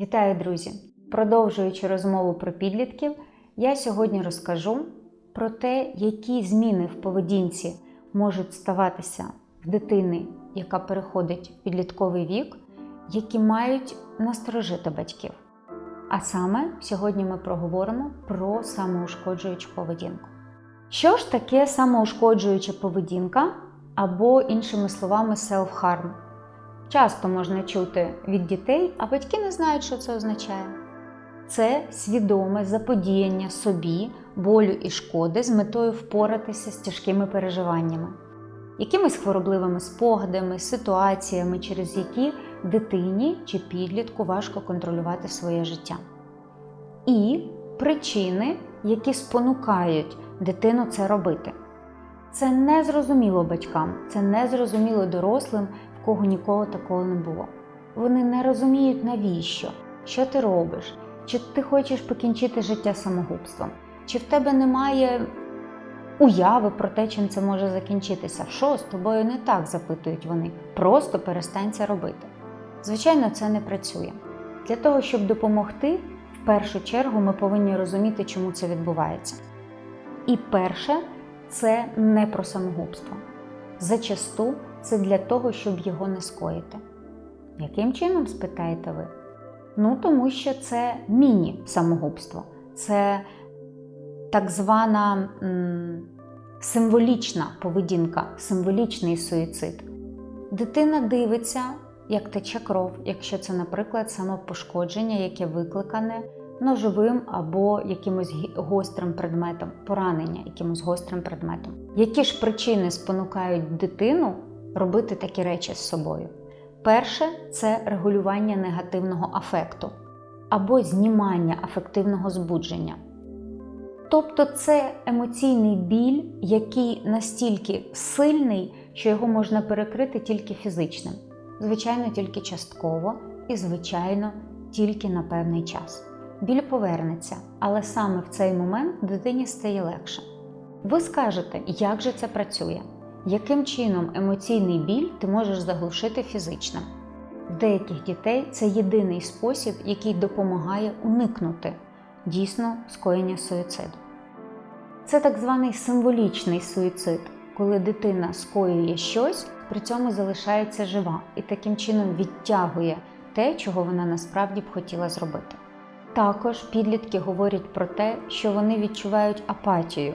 Вітаю, друзі! Продовжуючи розмову про підлітків, я сьогодні розкажу про те, які зміни в поведінці можуть ставатися в дитини, яка переходить в підлітковий вік, які мають насторожити батьків. А саме сьогодні ми проговоримо про самоушкоджуючу поведінку. Що ж таке самоушкоджуюча поведінка або, іншими словами, self-harm? Часто можна чути від дітей, а батьки не знають, що це означає. Це свідоме заподіяння собі болю і шкоди з метою впоратися з тяжкими переживаннями, якимись хворобливими спогадами, ситуаціями, через які дитині чи підлітку важко контролювати своє життя. І причини, які спонукають дитину це робити. Це не зрозуміло батькам, це не зрозуміло дорослим, в кого ніколи такого не було. Вони не розуміють, навіщо, що ти робиш, чи ти хочеш покінчити життя самогубством, чи в тебе немає уяви про те, чим це може закінчитися. Що з тобою не так, запитують вони. Просто перестань це робити. Звичайно, це не працює. Для того, щоб допомогти, в першу чергу ми повинні розуміти, чому це відбувається. І перше, це не про самогубство. Зачасту це для того, щоб його не скоїти. Яким чином, спитаєте ви? Ну, тому що це міні-самогубство, це так звана м, символічна поведінка, символічний суїцид. Дитина дивиться, як тече кров, якщо це, наприклад, самопошкодження, яке викликане ножовим або якимось гострим предметом, поранення якимось гострим предметом. Які ж причини спонукають дитину робити такі речі з собою? Перше це регулювання негативного афекту або знімання афективного збудження. Тобто це емоційний біль, який настільки сильний, що його можна перекрити тільки фізичним, звичайно, тільки частково і, звичайно, тільки на певний час. Біль повернеться, але саме в цей момент дитині стає легше. Ви скажете, як же це працює? Яким чином емоційний біль ти можеш заглушити фізичним? В деяких дітей це єдиний спосіб, який допомагає уникнути дійсно скоєння суїциду. Це так званий символічний суїцид, коли дитина скоює щось, при цьому залишається жива і таким чином відтягує те, чого вона насправді б хотіла зробити. Також підлітки говорять про те, що вони відчувають апатію,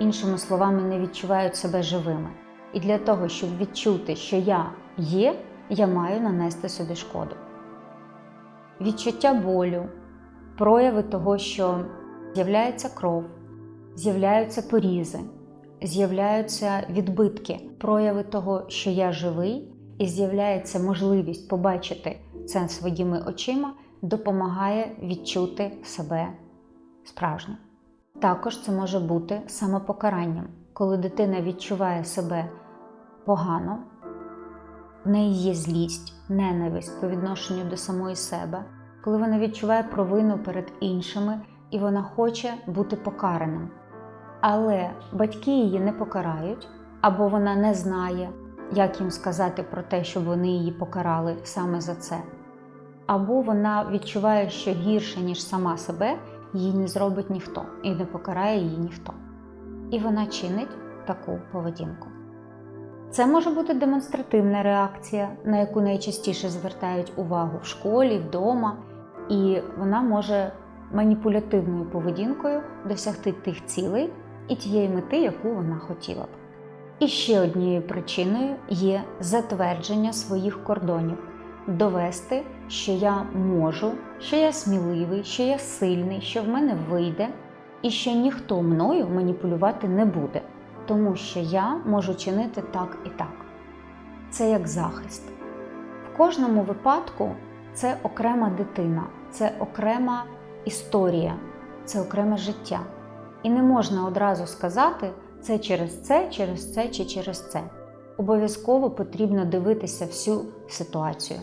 іншими словами, не відчувають себе живими. І для того, щоб відчути, що я є, я маю нанести собі шкоду. Відчуття болю, прояви того, що з'являється кров, з'являються порізи, з'являються відбитки, прояви того, що я живий, і з'являється можливість побачити це своїми очима, допомагає відчути себе справжнім. Також це може бути самопокаранням, коли дитина відчуває себе погано, в неї є злість, ненависть по відношенню до самої себе, коли вона відчуває провину перед іншими і вона хоче бути покараним. Але батьки її не покарають, або вона не знає, як їм сказати про те, щоб вони її покарали саме за це. Або вона відчуває, що гірше, ніж сама себе, її не зробить ніхто і не покарає її ніхто. І вона чинить таку поведінку. Це може бути демонстративна реакція, на яку найчастіше звертають увагу в школі, вдома, і вона може маніпулятивною поведінкою досягти тих цілей і тієї мети, яку вона хотіла б. І ще однією причиною є затвердження своїх кордонів, довести, що я можу, що я сміливий, що я сильний, що в мене вийде, і що ніхто мною маніпулювати не буде, тому що я можу чинити так і так. Це як захист. В кожному випадку це окрема дитина, це окрема історія, це окреме життя. І не можна одразу сказати це через це, через це чи через це. Обов'язково потрібно дивитися всю ситуацію,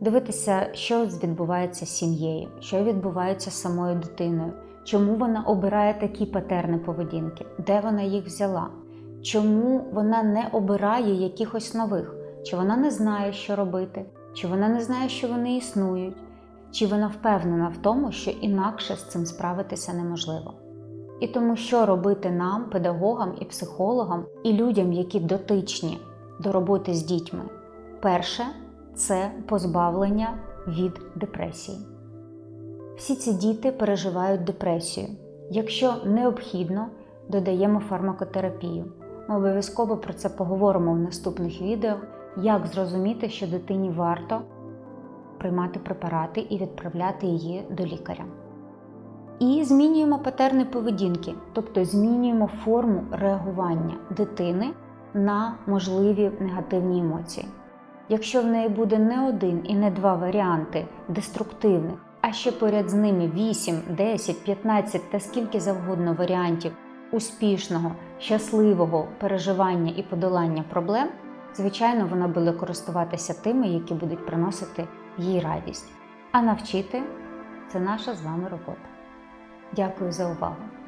дивитися, що відбувається з сім'єю, що відбувається з самою дитиною, чому вона обирає такі патерни поведінки, де вона їх взяла, чому вона не обирає якихось нових, чи вона не знає, що робити, чи вона не знає, що вони існують. чи вона впевнена в тому, що інакше з цим справитися неможливо. І тому, що робити нам, педагогам і психологам, і людям, які дотичні до роботи з дітьми, перше це позбавлення від депресії. Всі ці діти переживають депресію. Якщо необхідно, додаємо фармакотерапію. Ми обов'язково про це поговоримо в наступних відео, як зрозуміти, що дитині варто приймати препарати і відправляти її до лікаря. І змінюємо патерни поведінки, тобто змінюємо форму реагування дитини на можливі негативні емоції. Якщо в неї буде не один і не два варіанти деструктивних, а ще поряд з ними 8, 10, 15 та скільки завгодно варіантів успішного, щасливого переживання і подолання проблем, звичайно, вона буде користуватися тими, які будуть приносити їй радість. А навчити це наша з вами робота. Дякую за увагу!